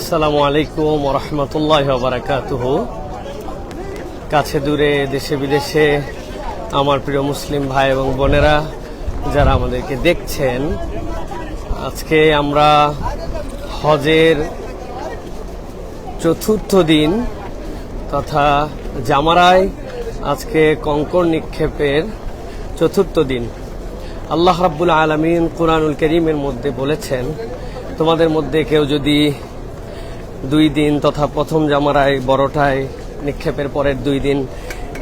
আসসালামু আলাইকুম রহমতুল্লাহ বারাকাতুহ। কাছে দূরে দেশে বিদেশে আমার প্রিয় মুসলিম ভাই এবং বোনেরা, যারা আমাদেরকে দেখছেন, আজকে আমরা হজের চতুর্থ দিন তথা জামারায় আজকে কঙ্কর নিক্ষেপের চতুর্থ দিন। আল্লাহ রাব্বুল আলমিন কোরআনুল করিমের মধ্যে বলেছেন, তোমাদের মধ্যে কেউ যদি দুই দিন তথা প্রথম জামারায় বড়টায় নিক্ষেপের পরের দুই দিন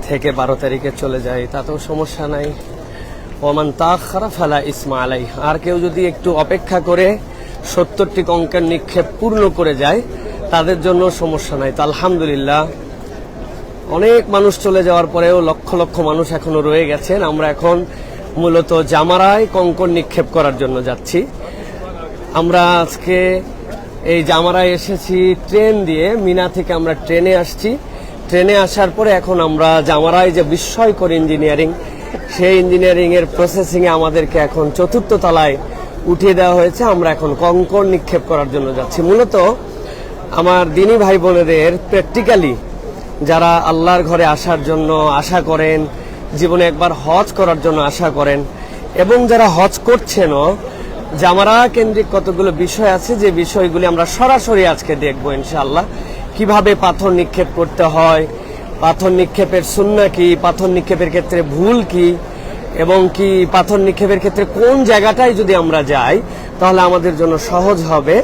থেকে বারো তারিখে চলে যায়। তাতেও সমস্যা নাই। ওমান তা খারাপ ফেলা ইসমা আলাই আর কেউ যদি একটু অপেক্ষা করে সত্তরটি কঙ্কের নিক্ষেপ পূর্ণ করে যায়, তাদের জন্য সমস্যা নাই। তো আলহামদুলিল্লাহ, অনেক মানুষ চলে যাওয়ার পরেও লক্ষ লক্ষ মানুষ এখনও রয়ে গেছেন। আমরা এখন মূলত জামারায় কঙ্কন নিক্ষেপ করার জন্য যাচ্ছি। আমরা আজকে এই জামারায় এসেছি ট্রেন দিয়ে, মিনা থেকে আমরা ট্রেনে আসছি। ট্রেনে আসার পরে এখন আমরা জামারায় যে বিস্ময়কর ইঞ্জিনিয়ারিং, সেই ইঞ্জিনিয়ারিং এর প্রসেসিং এ আমাদেরকে এখন চতুর্থ তলায় উঠিয়ে দেওয়া হয়েছে। আমরা এখন কঙ্কর নিক্ষেপ করার জন্য যাচ্ছি। মূলত আমার দিনী ভাই বোনেদের প্র্যাকটিক্যালি যারা আল্লাহর ঘরে আসার জন্য আশা করেন, জীবনে একবার হজ করার জন্য আশা করেন, এবং যারা হজ করছেনও জামারা কেন্দ্রিক কতগুলো বিষয় আছে, যে বিষয়গুলি আমরা সরাসরি আজকে দেখব ইনশাআল্লাহ। কীভাবে পাথর নিক্ষেপ করতে হয়, পাথর নিক্ষেপের সুন্না কি, পাথর নিক্ষেপের ক্ষেত্রে ভুল কি, এবং কি পাথর নিক্ষেপের ক্ষেত্রে কোন জায়গাটায় যদি আমরা যাই, তাহলে আমাদের জন্য সহজ হবে।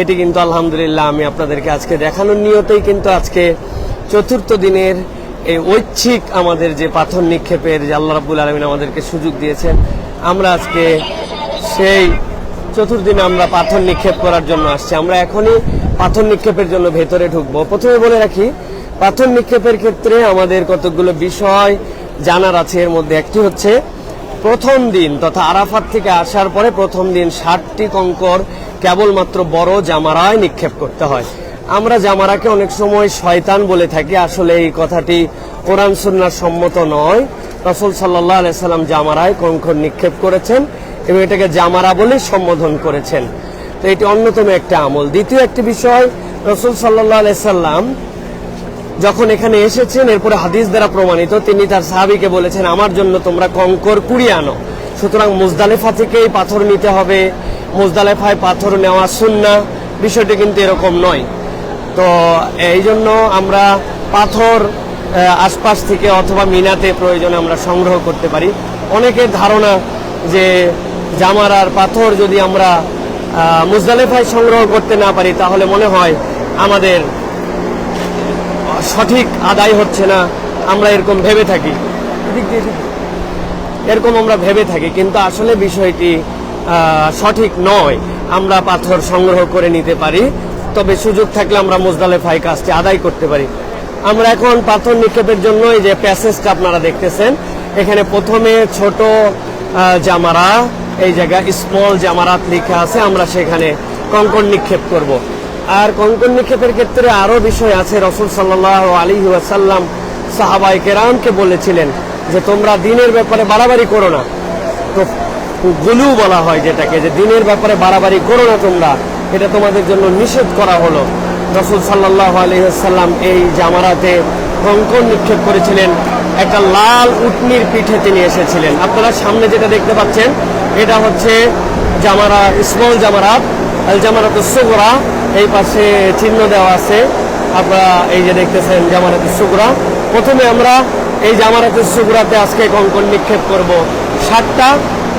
এটি কিন্তু আলহামদুলিল্লাহ আমি আপনাদেরকে আজকে দেখানোর নিয়তেই কিন্তু আজকে চতুর্থ দিনের এই ঐচ্ছিক আমাদের যে পাথর নিক্ষেপের যে আল্লাহ রাবুল আলমিন আমাদেরকে সুযোগ দিয়েছেন, আমরা আজকে সেই চতুর্দিনে আমরা পাথর নিক্ষেপ করার জন্য আসছি। আমরা এখনই পাথর নিক্ষেপের জন্য ভেতরে ঢুকবো। প্রথমে বলে রাখি, পাথর নিক্ষেপের ক্ষেত্রে আমাদের কতগুলো বিষয় জানার আছে। এর মধ্যে একটি হচ্ছে, প্রথম দিন তথা আরাফাত থেকে আসার পরে প্রথম দিন ষাটটি কঙ্কর কেবলমাত্র বড় জামারায় নিক্ষেপ করতে হয়। আমরা জামারাকে অনেক সময় শয়তান বলে থাকি। আসলে এই কথাটি কোরআন সুন্নার সম্মত নয়। রসুল সাল্লাহ আলাইসাল্লাম জামারায় কঙ্কর নিক্ষেপ করেছেন। এবং এটাকে জামারা বলে সম্বোধন করেছেন। তো এটি অন্যতম একটা আমল। দ্বিতীয় একটি বিষয়, রসুল সাল্লাহ আলাইসাল্লাম যখন এখানে এসেছেন, এরপরে হাদিস দ্বারা প্রমাণিত, তিনি তার সাহাবিকে বলেছেন, আমার জন্য তোমরা কঙ্কর কুড়িয়ে আনো। সুতরাং মুজদালেফা থেকেই পাথর নিতে হবে। মুজদালেফায় পাথর নেওয়া সুন্না। বিষয়টি কিন্তু এরকম নয়। তো এই জন্য আমরা পাথর আশপাশ থেকে অথবা মিনাতে প্রয়োজনে আমরা সংগ্রহ করতে পারি। অনেকের ধারণা যে জামার আর পাথর যদি আমরা মুজদালেফায় সংগ্রহ করতে না পারি, তাহলে মনে হয় আমাদের সঠিক আদায় হচ্ছে না, আমরা এরকম ভেবে থাকি। এরকম আমরা ভেবে থাকি, কিন্তু আসলে বিষয়টি সঠিক নয়। আমরা পাথর সংগ্রহ করে নিতে পারি, তবে সুযোগ থাকলে আমরা মুজদালেফাই কাজটি আদায় করতে পারি। আমরা এখন পাথর নিক্ষেপের জন্য এই যে প্যাসেজটা আপনারা দেখতেছেন, এখানে প্রথমে ছোট জামারা এই জায়গায় স্মল জামারাত লেখা আছে, আমরা সেখানে কঙ্কন নিক্ষেপ করব। আর কঙ্কন নিক্ষেপের ক্ষেত্রে আরও বিষয় আছে, রসুল সাল্লাহ আলী ওয়াসাল্লাম সাহাবাই কেরামকে বলেছিলেন যে, তোমরা দিনের ব্যাপারে বাড়াবাড়ি করো না। তো গুলু বলা হয় যেটাকে, যে দিনের ব্যাপারে বাড়াবাড়ি করো না তোমরা, এটা তোমাদের জন্য নিষেধ করা হলো। রসুল সাল্লাহ আলহিহাল্লাম এই জামারাতে কঙ্কন নিক্ষেপ করেছিলেন। একটা লাল উটনির পিঠে তিনি এসেছিলেন। আপনারা সামনে যেটা দেখতে পাচ্ছেন এটা হচ্ছে জামারা স্মল জামারাত আল জামারাত সুগরা এই পাশে চিহ্ন দেওয়া আছে। আপনারা এই যে দেখতেছেন জামারাত সুগরা প্রথমে আমরা এই জামারাত সুগরাতে আজকে কঙ্কন নিক্ষেপ করব ষাটটা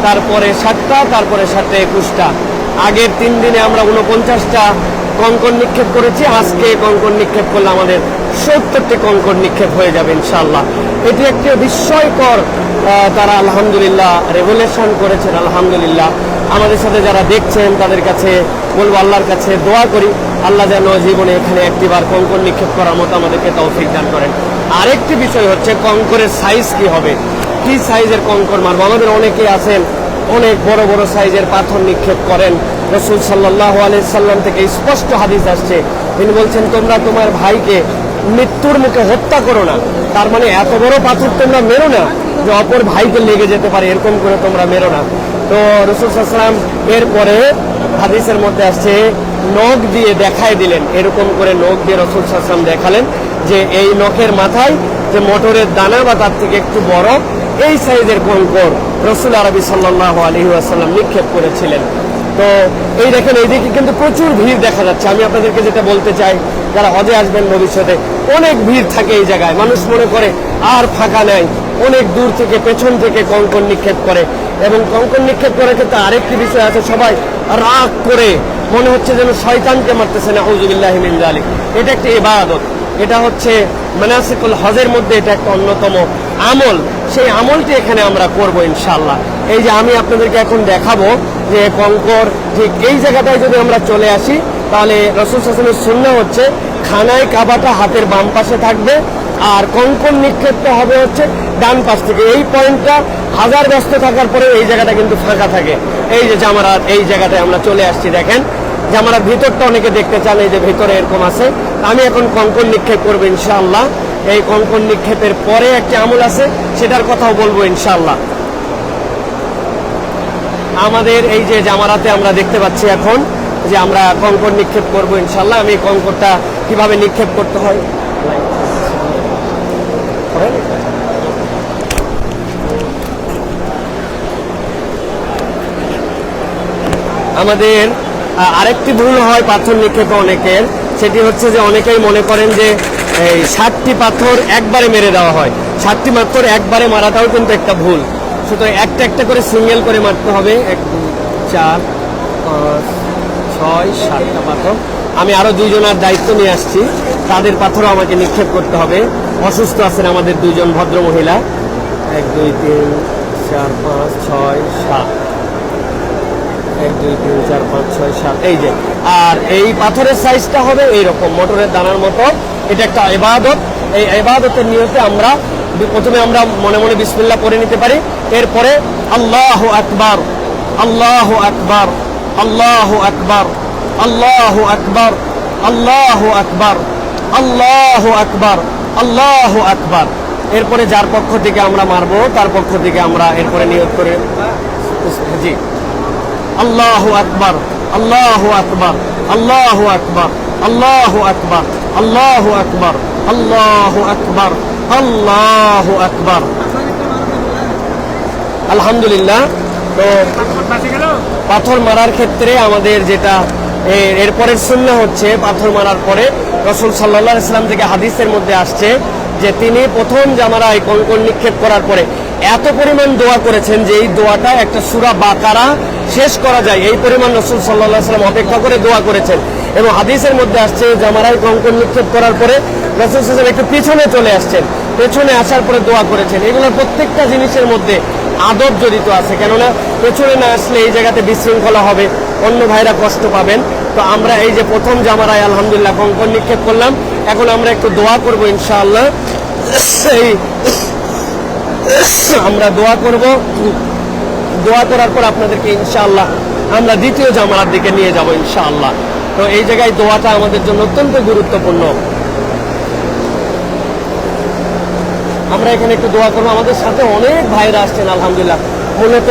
তারপরে ষাটটা তারপরে ষাটটা একুশটা। আগের তিন দিনে আমরা উনপঞ্চাশটা কঙ্কন নিক্ষেপ করেছি, আজকে কঙ্কন নিক্ষেপ করলে আমাদের সত্তরটি কঙ্কর নিক্ষেপ হয়ে যাবে ইনশাল্লাহ এটি একটি বিস্ময়কর তারা আলহামদুলিল্লাহ রেভুলেশন করেছেন, আলহামদুলিল্লাহ। আমাদের সাথে যারা দেখছেন, তাদের কাছে বলব আল্লাহর কাছে দোয়া করি। আল্লাহ যেন জীবনে এখানে একটিবার কঙ্কর নিক্ষেপ করার মতো আমাদেরকে তৌফিক দান করেন। আরেকটি বিষয় হচ্ছে কঙ্করের সাইজ কি হবে? কি সাইজের কঙ্কর মারব? আমাদের অনেকে আছেন, অনেক বড় বড় সাইজের পাথর নিক্ষেপ করেন। রসুল সাল্লাহ সাল্লাম থেকে স্পষ্ট হাদিস আসছে। তিনি বলছেন, তোমরা তোমার ভাইকে মৃত্যুর মুখে হত্যা করো না। তার মানে এত বড় পাথর তোমরা মেরো না যে অপর ভাইকে লেগে যেতে পারে, এরকম করে তোমরা মেরো না। তো রসুল সাল্লাম এরপরে হাদিসের মধ্যে আসছে, নখ দিয়ে দেখায় দিলেন। এরকম করে নখ দিয়ে রসুল সাসলাম দেখালেন যে এই নখের মাথায় যে মোটরের দানা বা তার থেকে একটু বড়, এই সাইজের কঙ্কর রসুল আরবি সাল্লাহ আলহি আসাল্লাম নিক্ষেপ করেছিলেন। তো এই দেখেন এইদিকে কিন্তু প্রচুর ভিড় দেখা যাচ্ছে। আমি আপনাদেরকে যেটা বলতে চাই, যারা হজে আসবেন ভবিষ্যতে, অনেক ভিড় থাকে এই জায়গায়। মানুষ মনে করে, আর ফাঁকা নেই। অনেক দূর থেকে, পেছন থেকে কঙ্কন নিক্ষেপ করে। এবং কঙ্কন নিক্ষেপ করার ক্ষেত্রে আরেকটি বিষয় আছে, সবাই রাগ করে। মনে হচ্ছে যেন শয়তানকে মারতেছে না হজুবিল্লাহ জালিক এটা একটি ইবাদত। এটা হচ্ছে মানাসিকুল হজের মধ্যে এটা একটা অন্যতম আমল। সেই আমলটি এখানে আমরা করব ইনশাল্লাহ এই যে আমি আপনাদেরকে এখন দেখাবো যে কঙ্কর ঠিক এই জায়গাটায় যদি আমরা চলে আসি, তাহলে রসুল শাসনের শূন্য হচ্ছে খানায় কাবাটা হাতের বাম পাশে থাকবে আর কঙ্কন নিক্ষেপটা হবে হচ্ছে ডান পাশ থেকে। এই পয়েন্টটা হাজার ব্যস্ত থাকার পরে এই জায়গাটা কিন্তু ফাঁকা থাকে। এই যে জামারাত, এই জায়গাটায় আমরা চলে আসছি, দেখেন। জামারার ভিতরটা অনেকে দেখতে চান, এই যে ভিতরে এরকম আছে। আমি এখন কঙ্কন নিক্ষেপ করব ইনশাআল্লাহ। এই কঙ্কন নিক্ষেপের পরে একটি আমল আছে, সেটার কথাও বলব ইনশাল্লাহ আমাদের এই যে জামারাতে আমরা দেখতে পাচ্ছি এখন যে আমরা কঙ্কর নিক্ষেপ করব ইনশাল্লাহ আমি কঙ্করটা কীভাবে নিক্ষেপ করতে হয়? আমাদের আরেকটি ভুল হয় পাথর নিক্ষেপে অনেকের। সেটি হচ্ছে যে অনেকেই মনে করেন যে এই সাতটি পাথর একবারে মেরে দেওয়া হয়। সাতটি পাথর একবারে মারাটাও কিন্তু একটা ভুল। সুতরাং একটা একটা করে সিঙ্গেল করে মারতে হবে। এক চার, পাঁচ, ছয়, সাতটা পাথর। আমি আরও দুইজনের দায়িত্ব নিয়ে আসছি। তাদের পাথরও আমাকে নিক্ষেপ করতে হবে। অসুস্থ আছেন আমাদের দুইজন ভদ্র মহিলা। এক, দুই, তিন, চার, পাঁচ, ছয়, সাত। এক, দুই, তিন, চার, পাঁচ, ছয়, সাত। এই যে, আর এই পাথরের সাইজটা হবে এইরকম। মোটরের দানার মতো। এটা একটা এবাদত এই এবাদতের নিয়তে আমরা প্রথমে আমরা মনে মনে বিসমিল্লাহ পড়ে নিতে পারি। এরপরে আল্লাহ আকবার আল্লাহ আকবার আল্লাহ আকবার আল্লাহ আকবার আল্লাহ আকবার আল্লাহ আকবার আল্লাহ আকবার। এরপরে যার পক্ষ থেকে আমরা মারবো, তার পক্ষ থেকে আমরা এরপরে নিয়োগ করে জি। আল্লাহ আকবার আল্লাহ আকবার আল্লাহ আকবার আল্লাহ আকবার। আল্লাহ আকবার আল্লাহ আকবার আল্লাহ আকবার। আলহামদুলিল্লাহ, তো পাথর মারার ক্ষেত্রে আমাদের যেটা এরপরের শূন্য হচ্ছে পাথর মারার পরে রসুল সাল্লাহ ইসলাম থেকে হাদিসের মধ্যে আসছে যে তিনি প্রথম জামারায় কঙ্কন নিক্ষেপ করার পরে এত পরিমাণ দোয়া করেছেন যে এই দোয়াটা একটা সুরা বাকারা শেষ করা যায়। এই পরিমাণ রসুল সাল্লাহ সাল্লাম অপেক্ষা করে দোয়া করেছেন। এবং হাদিসের মধ্যে আসছে জামারায় কঙ্কন নিক্ষেপ করার পরে রসুল একটু পিছনে চলে আসছেন। পেছনে আসার পরে দোয়া করেছেন। এগুলোর প্রত্যেকটা জিনিসের মধ্যে আদব জড়িত আছে, কেননা পেছনে না আসলে এই জায়গাতে বিশৃঙ্খলা হবে, অন্য ভাইরা কষ্ট পাবেন। তো আমরা এই যে প্রথম জামারায় আলহামদুলিল্লাহ কঙ্কন নিক্ষেপ করলাম। এখন আমরা একটু দোয়া করব ইনশাআল্লাহ। এই আমরা দোয়া করব। দোয়া করার পর আপনাদেরকে ইনশাআল্লাহ আমরা দ্বিতীয় জামারার দিকে নিয়ে যাব ইনশাআল্লাহ। তো এই জায়গায় দোয়াটা আমাদের জন্য অত্যন্ত গুরুত্বপূর্ণ। আমরা এখানে একটু দোয়া করব। আমাদের সাথে অনেক ভাইরা আসছেন, আলহামদুলিল্লাহ। মূলত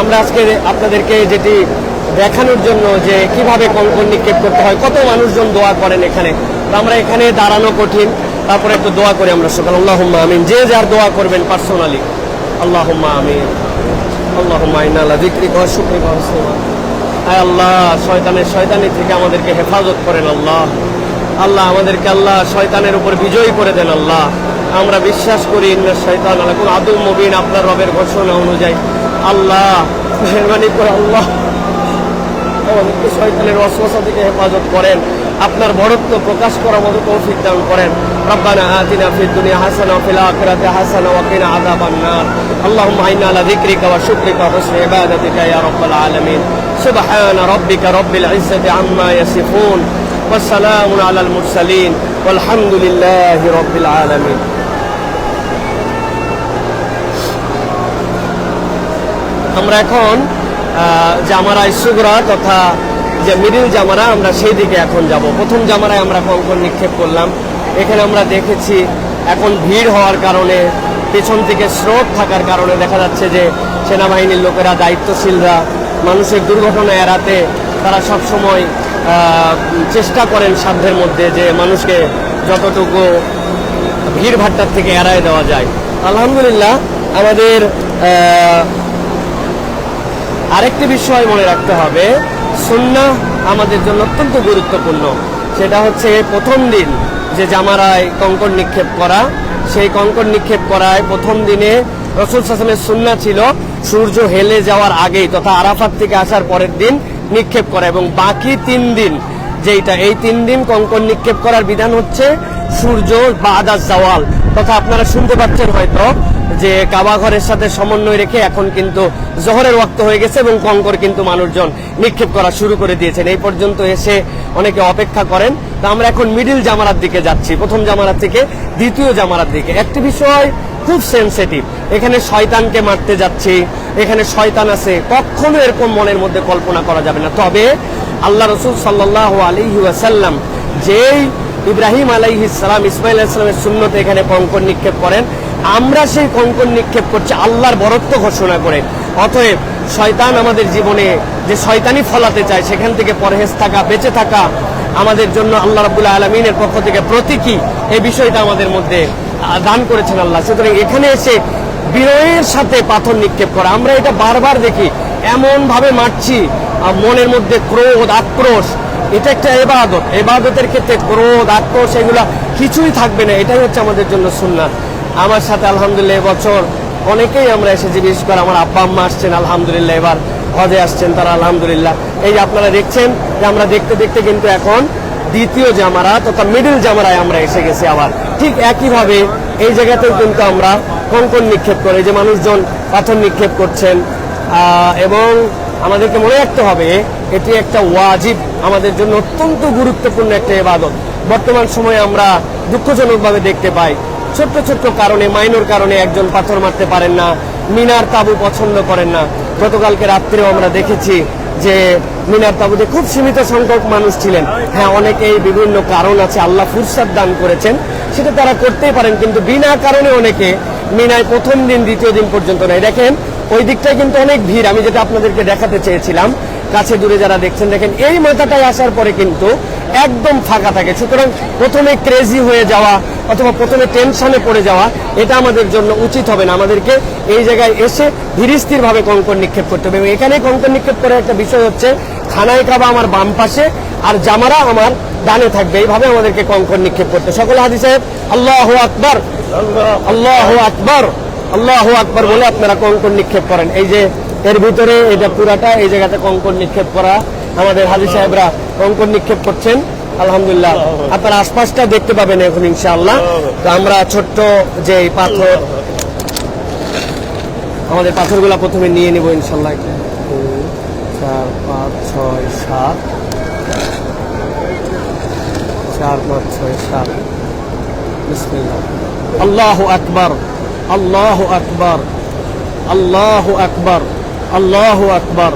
আমরা আজকে আপনাদেরকে যেটি দেখানোর জন্য যে কীভাবে কঙ্কন নিক্ষেপ করতে হয়, কত মানুষজন দোয়া করেন এখানে। তো আমরা এখানে দাঁড়ানো কঠিন, তারপরে একটু দোয়া করি আমরা সকাল। আল্লাহ আমিন। যে যার দোয়া করবেন পার্সোনালি আল্লাহ আমিন। আল্লাহ আল্লাহ দিক্রি কর আয় আল্লাহ, শয়তানের শয়তানি থেকে আমাদেরকে হেফাজত করেন আল্লাহ। আল্লাহ আমাদেরকে, আল্লাহ শয়তানের উপর বিজয়ী করে দেন আল্লাহ। আমরা বিশ্বাস করি শয়তান আলাকুল আদুল মুবিন। আপনার রবের ঘোষণা অনুযায়ী আল্লাহ, মেহরবানি করে আল্লাহ। এবং শৈতানের অশ্বাসা থেকে হেফাজত করেন। আপনার বরত্ব প্রকাশ করার মতো কৌশিক দান করেন। রব্বানা আতিনা ফিদ দুনিয়া হাসানা, ফিল আখিরাতি হাসানা, ওয়া কিনা আযাবান নার। আল্লাহুম্মা ইন্না আলা যিকরিকা ওয়া শুকরিকা ওয়া হুসনি ইবাদাতিকা ইয়া রাব্বাল আলামিন। রাব্বিকা রাব্বিল ইজ্জাতি আম্মা ইয়াসিফুন। ওয়া সালামুন আলাল মুরসালিন। ওয়ালহামদুলিল্লাহি রাব্বিল আলামিন। আমরা এখন আহ, জামারায় সুগরা তথা যে মিডিল জামারা আমরা সেই দিকে এখন যাব। প্রথম জামারায় আমরা কঙ্কন নিক্ষেপ করলাম। এখানে আমরা দেখেছি এখন ভিড় হওয়ার কারণে পেছন থেকে স্রোত থাকার কারণে দেখা যাচ্ছে যে সেনাবাহিনীর লোকেরা দায়িত্বশীলরা মানুষের দুর্ঘটনা এড়াতে তারা সব সময় চেষ্টা করেন সাধ্যের মধ্যে যে মানুষকে যতটুকু ভিড় ভাট্টার থেকে এড়ায় দেওয়া যায়। আলহামদুলিল্লাহ আমাদের আরেকটি বিষয় মনে রাখতে হবে সুন্না আমাদের জন্য অত্যন্ত গুরুত্বপূর্ণ। সেটা হচ্ছে প্রথম দিন যে জামারায় কঙ্কর নিক্ষেপ করা। সেই কঙ্কর নিক্ষেপ করায় প্রথম দিনে রসুল শাসনের সুন্না ছিল সূর্য হেলে যাওয়ার আগেই তথা আরাফাত থেকে আসার পরের দিন নিক্ষেপ করা এবং বাকি তিন দিন যেইটা, এই তিন দিন কঙ্কর নিক্ষেপ করার বিধান হচ্ছে সূর্য বা আদাস জাওয়াল। তথা আপনারা শুনতে পাচ্ছেন হয়তো যে কাবা ঘরের সাথে সমন্বয় রেখে এখন কিন্তু জহরের ওয়াক্ত হয়ে গেছে এবং কঙ্কর কিন্তু মানুষজন নিক্ষেপ করা শুরু করে দিয়েছেন। এই পর্যন্ত এসে অনেকে অপেক্ষা করেন। তা আমরা এখন মিডিল জামারার দিকে যাচ্ছি। প্রথম জামারার থেকে দ্বিতীয় জামারার দিকে। একটি বিষয় খুব সেনসিটিভ এখানে শয়তানকে মারতে যাচ্ছি। এখানে শয়তান আছে। কখনো এরকম মনের মধ্যে কল্পনা করা যাবে না। তবে আল্লাহ রসুল সাল্লাহ আলী ওয়াসাল্লাম যেই ইব্রাহিম আলাইহি সালাম, ইসমাইল ইসলামের শূন্যতে এখানে কঙ্কর নিক্ষেপ করেন আমরা সেই কঙ্কন নিক্ষেপ করছি, আল্লাহর বরত্ব ঘোষণা করে। অতএব শয়তান আমাদের জীবনে যে শয়তানি ফলাতে চায়, সেখান থেকে পরহেজ থাকা, বেঁচে থাকা আমাদের জন্য আল্লাহ রাবুল্লাহ আলমিনের পক্ষ থেকে প্রতীকী এই বিষয়টা আমাদের মধ্যে দান করেছেন আল্লাহ। সুতরাং এখানে এসে বিনয়ের সাথে পাথর নিক্ষেপ করা। আমরা এটা বারবার দেখি এমন ভাবে মারছি মনের মধ্যে ক্রোধ, আক্রোশ, এটা একটা এবাদত। এবাদতের ক্ষেত্রে ক্রোধ, আক্রোশ, এগুলা কিছুই থাকবে না। এটাই হচ্ছে আমাদের জন্য সুন্নাত। আমার সাথে আলহামদুলিল্লাহ এবছর অনেকেই আমরা এসেছি, বিশেষ করে আমার আব্বা আম্মা আসছেন, আলহামদুলিল্লাহ এবার হজে আসছেন, তারা আলহামদুলিল্লাহ। এই আপনারা দেখছেন যে আমরা দেখতে দেখতে কিন্তু এখন দ্বিতীয় জামারা তথা মিডল জামারায় আমরা এসে গেছি আবার। ঠিক একইভাবে এই জায়গাতেও কিন্তু আমরা কঙ্কন নিক্ষেপ করে যে মানুষজন পাথর নিক্ষেপ করছেন এবং আমাদেরকে মনে রাখতে হবে, এটি একটা ওয়াজিব, আমাদের জন্য অত্যন্ত গুরুত্বপূর্ণ একটা ইবাদত। বর্তমান সময়ে আমরা দুঃখজনকভাবে দেখতে পাই ছোট্ট ছোট্ট কারণে মাইনর কারণে একজন পাথর মারতে পারেন না, মিনার তাবু পছন্দ করেন না। গতকালকে রাত্রেও আমরা দেখেছি যে মিনার তাবুতে খুব সীমিত সংখ্যক মানুষ ছিলেন। হ্যাঁ অনেকেই বিভিন্ন কারণ আছে আল্লাহ ফুরসাদ দান করেছেন, সেটা তারা করতেই পারেন, কিন্তু বিনা কারণে অনেকে মিনায় প্রথম দিন, দ্বিতীয় দিন পর্যন্ত নেই। দেখেন, ওই দিকটায় কিন্তু অনেক ভিড়। আমি যেটা আপনাদেরকে দেখাতে চেয়েছিলাম, কাছে দূরে যারা দেখছেন, দেখেন, এই মাথাটায় আসার পরে কিন্তু একদম ফাঁকা থাকে। সুতরাং প্রথমে ক্রেজি হয়ে যাওয়া অথবা প্রথমে টেনশনে পড়ে যাওয়া, এটা আমাদের জন্য উচিত হবে না। আমাদেরকে এই জায়গায় এসে ধীরস্থির ভাবে কঙ্কর নিক্ষেপ করতে হবে। এবং এখানে কঙ্কর নিক্ষেপ করার একটা বিষয় হচ্ছে খানায় কাবা আমার বাম পাশে আর জামারা আমার ডানে থাকবে। এইভাবে আমাদেরকে কঙ্কর নিক্ষেপ করতে সকল হাদি সাহেব, আল্লাহ আকবর আল্লাহ আকবর আল্লাহ আকবর বলে আপনারা কঙ্কর নিক্ষেপ করেন। এই যে এর ভিতরে, এটা পুরাটা, এই জায়গাতে কঙ্কর নিক্ষেপ করা আমাদের হাজি সাহেবরা কঙ্কর নিক্ষেপ করছেন। আলহামদুলিল্লাহ। আপনার আশপাশটা দেখতে পাবেন এখন ইনশাআল্লাহ। তো আমরা ছোট্ট যে পাথর, আমাদের পাথরগুলো প্রথমে নিয়ে নিব ইনশাল্লাহ চার, পাঁচ, ছয়, সাত। চার, পাঁচ, ছয়, সাত। আল্লাহ আকবর। আল্লাহ আকবর। আল্লাহ আকবর। আল্লাহ আকবর।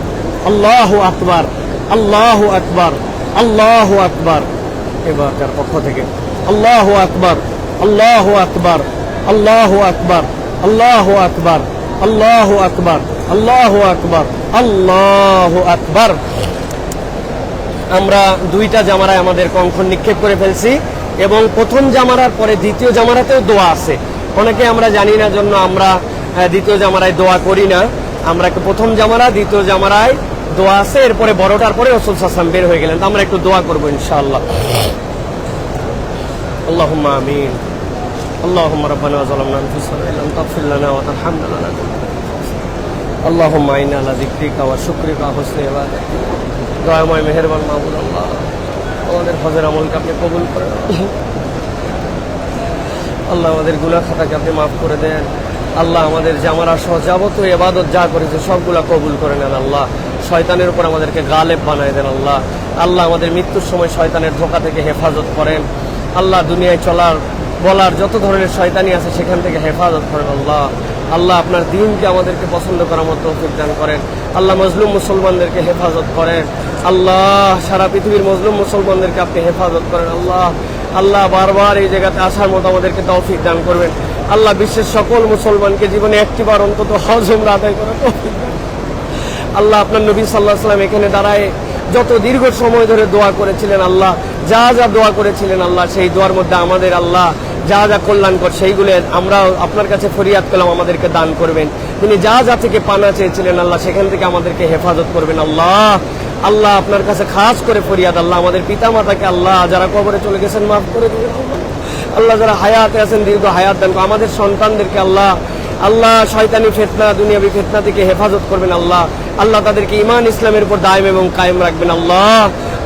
আল্লাহ আকবর। আল্লাহ আকবর আল্লাহ আকবর। এবারকার পক্ষ থেকে, আল্লাহ আকবর আল্লাহ আকবর আল্লাহ আকবর আল্লাহ আকবর আল্লাহ আকবর আল্লাহ আকবর আল্লাহ আকবর। আমরা দুইটা জামারায় আমাদের কঙ্কন নিক্ষেপ করে ফেলছি এবং প্রথম জামারার পরে দ্বিতীয় জামারাতেও দোয়া আছে। অনেকে আমরা জানি না জন্য আমরা দ্বিতীয় জামারায় দোয়া করি না। আমরা প্রথম জামারা, দ্বিতীয় জামারায় দোয়া আছে এরপরে বড়টার পরে রসুল সাসলাম বের হয়ে গেলেন তো আমরা একটু দোয়া করবো ইনশাআল্লাহ اللهم امين اللهم ربنا ظلمنا انفسنا ان لم تغفر لنا وترحمنا لنكن من الخاسرين اللهم انا على ذكرك وشكرك وحسن عبادتك দয়াময় মেহেরবান মাহবুব আল্লাহ আমাদের হজের আমলকে আপনি কবুল করে আল্লাহ আমাদের গুনাহ খাতাকে আপনি মাফ করে দেন আল্লাহ আমাদের জামারা সহ যাবতীয় এবাদত যা করেছে সবগুলা কবুল করে নেন আল্লাহ শয়তানের উপর আমাদেরকে গালেব বানায় দেন আল্লাহ। আল্লাহ আমাদের মৃত্যুর সময় শয়তানের ধোকা থেকে হেফাজত করেন। আল্লাহ দুনিয়ায় চলার, বলার যত ধরনের শয়তানি আছে সেখান থেকে হেফাজত করেন আল্লাহ। আল্লাহ আপনার দিনকে আমাদেরকে পছন্দ করার মতো দান করেন। আল্লাহ মজলুম মুসলমানদেরকে হেফাজত করেন। আল্লাহ সারা পৃথিবীর মজলুম মুসলমানদেরকে আপনি হেফাজত করেন আল্লাহ। আল্লাহ বারবার এই জায়গাতে আসার মতো আমাদেরকে তৌফিক দান করবেন। আল্লাহ বিশ্বের সকল মুসলমানকে জীবনে একটিবার অন্তত হজ, উমরা আদায় তৌফিক দান আল্লাহ আপনার নবী সাল্লাহ সাল্লাম এখানে দাঁড়ায় যত দীর্ঘ সময় ধরে দোয়া করেছিলেন আল্লাহ, যা যা দোয়া করেছিলেন আল্লাহ, সেই দোয়ার মধ্যে আমাদের আল্লাহ যা যা কল্যাণকর সেইগুলো আমরা আপনার কাছে ফরিয়াদ করলাম, আমাদেরকে দান করবেন। তিনি যা যা থেকে পানা চেয়েছিলেন আল্লাহ, সেখান থেকে আমাদেরকে হেফাজত করবেন আল্লাহ। আল্লাহ আপনার কাছে খাস করে ফরিয়াদ, আল্লাহ আমাদের পিতা মাতাকে আল্লাহ যারা কবরে চলে গেছেন মাফ করে দিবেন আল্লাহ। যারা হায়াতে আছেন, দীর্ঘ হায়াত দান আমাদের সন্তানদেরকে আল্লাহ আল্লাহ শয়তানি ফেতনা, দুনিয়াবি ফেতনা থেকে হেফাজত করবেন আল্লাহ। আল্লাহ তাদেরকে ইমান ইসলামের উপর দায়ম এবং কায়েম রাখবেন। আল্লাহ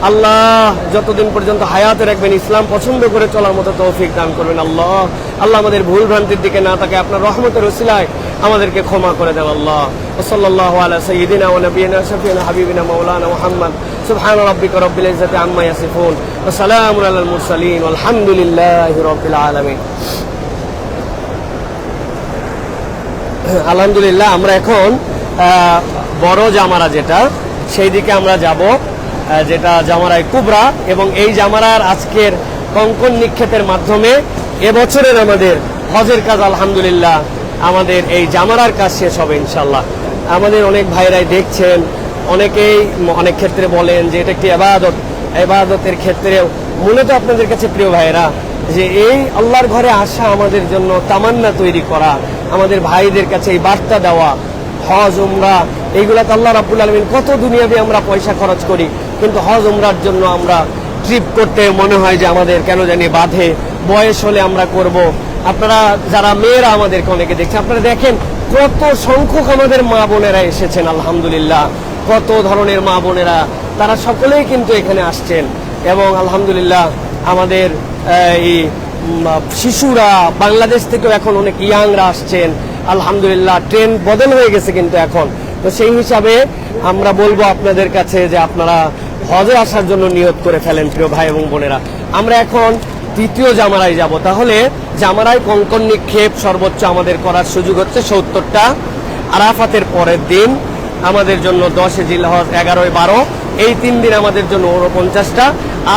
আল্লাহ, যতদিন পর্যন্ত হায়াতে রাখবেন, ইসলাম পছন্দ করে চলার মতো তৌফিক দান করবেন। আল্লাহ আল্লাহ আমাদের ভুল ভ্রান্তির দিকে না তাকে আপনার রহমতের ওসিলায় আমাদেরকে ক্ষমা করে দেন। আল্লাহ আলা হাবিবিনা সুবহান আম্মা ইয়াসিফুন, ওয়া সালামুন আলাল মুরসালিন আলহামদুলিল্লাহি রাব্বিল আলামিন। আলহামদুলিল্লাহ, আমরা এখন বড় জামারা যেটা সেই দিকে আমরা যাব যেটা জামারায় কুবরা এবং এই জামারার আজকের কঙ্কন নিক্ষেপের মাধ্যমে এবছরের আমাদের হজের কাজ, আলহামদুলিল্লাহ, আমাদের এই জামারার কাজ শেষ হবে ইনশাল্লাহ আমাদের অনেক ভাইরাই দেখছেন, অনেকেই অনেক ক্ষেত্রে বলেন যে এটা একটি এবাদত এবাদতের ক্ষেত্রেও। মূলত আপনাদের কাছে প্রিয় ভাইরা যে এই আল্লাহর ঘরে আসা আমাদের জন্য তামান্না তৈরি করা, আমাদের ভাইদের কাছে এই বার্তা দেওয়া হজ, উমরা, এইগুলা তো আল্লাহ রাব্বুল আলমিন কত দুনিয়াবি আমরা পয়সা খরচ করি। কিন্তু হজ, উমরার জন্য আমরা ট্রিপ করতে মনে হয় যে আমাদের কেন জানি বাধে। বয়স হলে আমরা করব। আপনারা, যারা মেয়েরা আমাদেরকে অনেকে দেখছে, আপনারা দেখেন কত সংখ্যক আমাদের মা বোনেরা এসেছেন, আলহামদুলিল্লাহ। কত ধরনের মা বোনেরা, তারা সকলেই কিন্তু এখানে আসছেন। এবং আলহামদুলিল্লাহ আমাদের এই শিশুরা, বাংলাদেশ থেকেও এখন অনেক ইয়াংরা আসছেন। আলহামদুলিল্লাহ ট্রেন বদল হয়ে গেছে কিন্তু এখন। তো সেই হিসাবে আমরা বলব আপনাদের কাছে যে আপনারা হজে আসার জন্য নিয়োগ করে ফেলেন প্রিয় ভাই এবং বোনেরা। আমরা এখন তৃতীয় জামারায় যাব। তাহলে জামারায় কঙ্কন নিক্ষেপ সর্বোচ্চ আমাদের করার সুযোগ হচ্ছে সত্তরটা আরাফাতের পরের দিন। আমাদের জন্য দশে জিলহজ এগারোয় বারো। এই তিন দিন আমাদের জন্য উনপঞ্চাশটা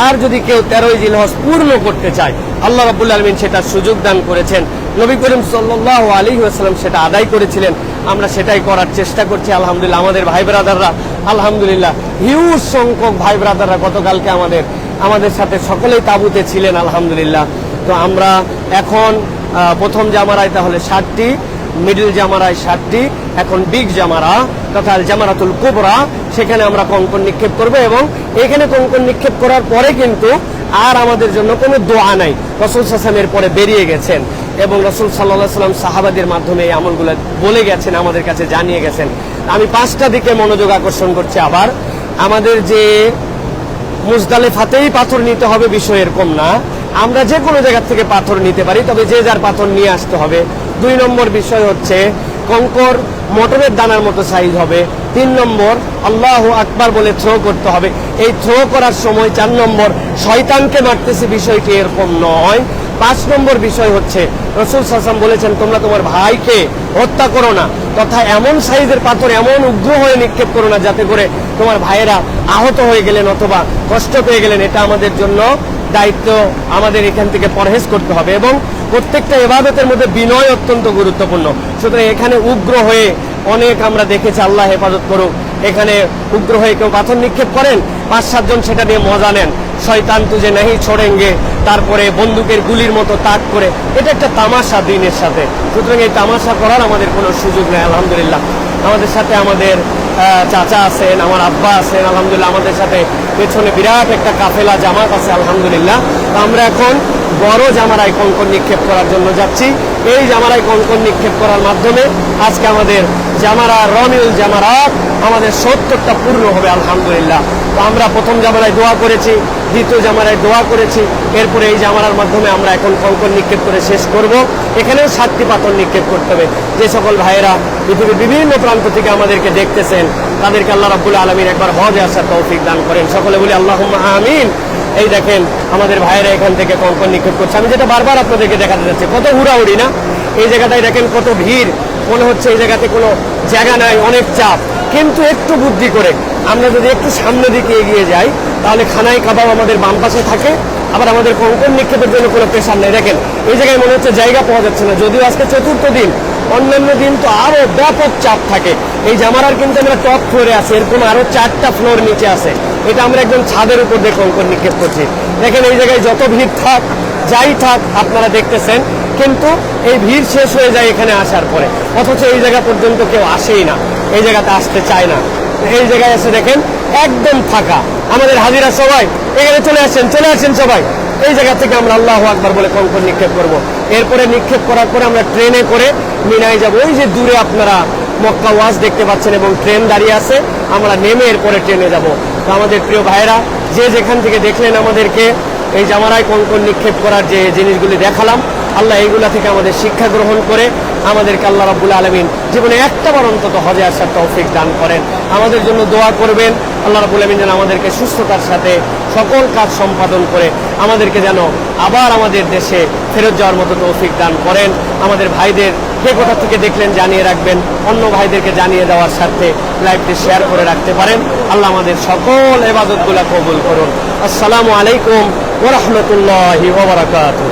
আর যদি কেউ তেরোই জিলহজ পূর্ণ করতে চায়, আল্লাহ রাবুল আলমিন সেটা সুযোগ দান করেছেন। নবী করিম সাল্লাহ আলী আসসালাম সেটা আদায় করেছিলেন। আমরা সেটাই করার চেষ্টা করছি, আলহামদুলিল্লাহ। আমাদের ভাই ব্রাদাররা, আলহামদুলিল্লাহ, হিউজ সংখ্যক ভাই ব্রাদাররা গতকালকে আমাদের আমাদের সাথে সকলেই তাবুতে ছিলেন, আলহামদুলিল্লাহ। তো আমরা এখন প্রথম জামারায় তাহলে ষাটটি। মিডল জামারায় সাতটি, এখন বিগ জামারা, তথা জামারাতুল কুবরা, সেখানে আমরা কঙ্কন নিক্ষেপ করব এবং এখানে কঙ্কন নিক্ষেপ করার পরে কিন্তু আর আমাদের জন্য কোনো দোয়া নাই। রসুল সাসামের পরে বেরিয়ে গেছেন এবং রসুল সাল্লাহ সাল্লাম সাহাবাদের মাধ্যমে এই আমলগুলো বলে গেছেন, আমাদের কাছে জানিয়ে গেছেন। আমি পাঁচটা দিকে মনোযোগ আকর্ষণ করছি আবার। আমাদের যে মুজদালেফাতেই পাথর নিতে হবে বিষয় এরকম না। আমরা যে কোনো জায়গা থেকে পাথর নিতে পারি, তবে যে যার পাথর নিয়ে আসতে হবে। দুই নম্বর বিষয় হচ্ছে, কঙ্কর মটরের দানার মতো সাইজ হবে। তিন নম্বর, আল্লাহ আকবার বলে থ্রো করতে হবে। এই থ্রো করার সময় চার নম্বর, শয়তানকে মারতেছে বিষয়টি এরকম নয়। পাঁচ নম্বর বিষয় হচ্ছে, রসুল সাসাম বলেছেন, তোমরা তোমার ভাইকে হত্যা করো না, তথা এমন সাইজের পাথর, এমন উগ্র হয়ে নিক্ষেপ করো না, যাতে করে তোমার ভাইয়েরা আহত হয়ে গেলেন অথবা কষ্ট পেয়ে গেলেন। এটা আমাদের জন্য দায়িত্ব, আমাদের এখান থেকে পরহেজ করতে হবে এবং প্রত্যেকটা এবাদতের মধ্যে বিনয় অত্যন্ত গুরুত্বপূর্ণ। সুতরাং এখানে উগ্র হয়ে অনেক আমরা দেখেছি, আল্লাহ হেফাজত করুক। এখানে উগ্র হয়ে কেউ পাথর নিক্ষেপ করেন, পাঁচ সাতজন সেটা নিয়ে মজা নেন। শয়তান তুজে নেই ছোড়েঙ্গে, তারপরে বন্দুকের গুলির মতো তাক করে। এটা একটা তামাশা দিনের সাথে। সুতরাং এই তামাশা করার আমাদের কোনো সুযোগ নেই, আলহামদুলিল্লাহ। আমাদের সাথে আমাদের চাচা আছেন, আমার আব্বা আছেন, আলহামদুলিল্লাহ, আমাদের সাথে পেছনে বিরাট একটা কাফেলা জামাত আছে, আলহামদুলিল্লাহ। আমরা এখন বড় জামারায় কঙ্কন নিক্ষেপ করার জন্য যাচ্ছি। এই জামারায় কঙ্কন নিক্ষেপ করার মাধ্যমে আজকে আমাদের জামারা, রমিউল জামারাত আমাদের সত্তরটা পূর্ণ হবে, আলহামদুলিল্লাহ। তো আমরা প্রথম জামারায় দোয়া করেছি, দ্বিতীয় জামারায় দোয়া করেছি, এরপরে এই জামারার মাধ্যমে আমরা এখন কঙ্কন নিক্ষেপ করে শেষ করব। এখানেও সাতটি পাথর নিক্ষেপ করতে হবে। যে সকল ভাইয়েরা পৃথিবীর বিভিন্ন প্রান্ত থেকে আমাদেরকে দেখতেছেন, তাদেরকে আল্লাহ রাবুল আলমিন একবার হজে আসার তৌফিক দান করেন। সকলে বলি আল্লাহ আমিন। এই দেখেন, আমাদের ভাইয়েরা এখান থেকে কঙ্কন নিক্ষেপ করছে। আমি যেটা বারবার আপনাদেরকে দেখাতে যাচ্ছি, কত হুড়াহুড়ি না? এই জায়গাটায় দেখেন কত ভিড়। মনে হচ্ছে এই জায়গাতে কোনো জায়গা নাই, অনেক চাপ। কিন্তু একটু বুদ্ধি করে আমরা যদি একটু সামনে দিকে এগিয়ে যাই, তাহলে খানাই কাবাব আমাদের বাম পাশে থাকে, আবার আমাদের কঙ্কন নিক্ষেপের জন্য কোনো প্রেশার নেই। দেখেন, এই জায়গায় মনে হচ্ছে জায়গা পাওয়া যাচ্ছে না। যদিও আজকে চতুর্থ দিন, অন্যান্য দিন তো আরও ব্যাপক চাপ থাকে। এই জামারার কিন্তু আমরা টপ ফ্লোরে আছে, এরকম আরও চারটা ফ্লোর নিচে আছে। এটা আমরা একদম ছাদের উপর দিয়ে কঙ্কর নিক্ষেপ করছি। দেখেন এই জায়গায় যত ভিড় থাক, যাই থাক, আপনারা দেখতেছেন কিন্তু এই ভিড় শেষ হয়ে যায় এখানে আসার পরে। অথচ এই জায়গা পর্যন্ত কেউ আসেই না। এই জায়গাতে আসতে চায় না। এই জায়গায় এসে দেখেন একদম ফাঁকা। আমাদের হাজিরা সবাই, এখানে চলে আসেন চলে আসেন সবাই। এই জায়গা থেকে আমরা আল্লাহ আকবার বলে কঙ্কর নিক্ষেপ করব। এরপরে নিক্ষেপ করার পরে আমরা ট্রেনে করে মিনায় যাব। ওই যে দূরে আপনারা মক্কা ওয়াজ দেখতে পাচ্ছেন এবং ট্রেন দাঁড়িয়ে আছে, আমরা নেমে এরপরে ট্রেনে যাব। তো আমাদের প্রিয় ভাইরা যে যেখান থেকে দেখলেন আমাদেরকে, এই জামারায় কঙ্কর নিক্ষেপ করার যে জিনিসগুলি দেখালাম আল্লাহ এইগুলা থেকে আমাদের শিক্ষা গ্রহণ করে আমাদেরকে আল্লাহ রাব্বুল আলমিন জীবনে একটা বার অন্তত হজে আসার তৌফিক দান করেন। আমাদের জন্য দোয়া করবেন। আল্লাহ রাব্বুল আলমিন যেন আমাদেরকে সুস্থতার সাথে সকল কাজ সম্পাদন করে আমাদেরকে যেন আবার আমাদের দেশে ফেরত যাওয়ার মতো তৌফিক দান করেন। আমাদের ভাইদের কে কোথা থেকে দেখলেন জানিয়ে রাখবেন। অন্য ভাইদেরকে জানিয়ে দেওয়ার স্বার্থে লাইভটি শেয়ার করে রাখতে পারেন। আল্লাহ আমাদের সকল এবাদতগুলা কবুল করুন। আসসালামু আলাইকুম ওরহমতুল্লাহি ওবরাকাতুহ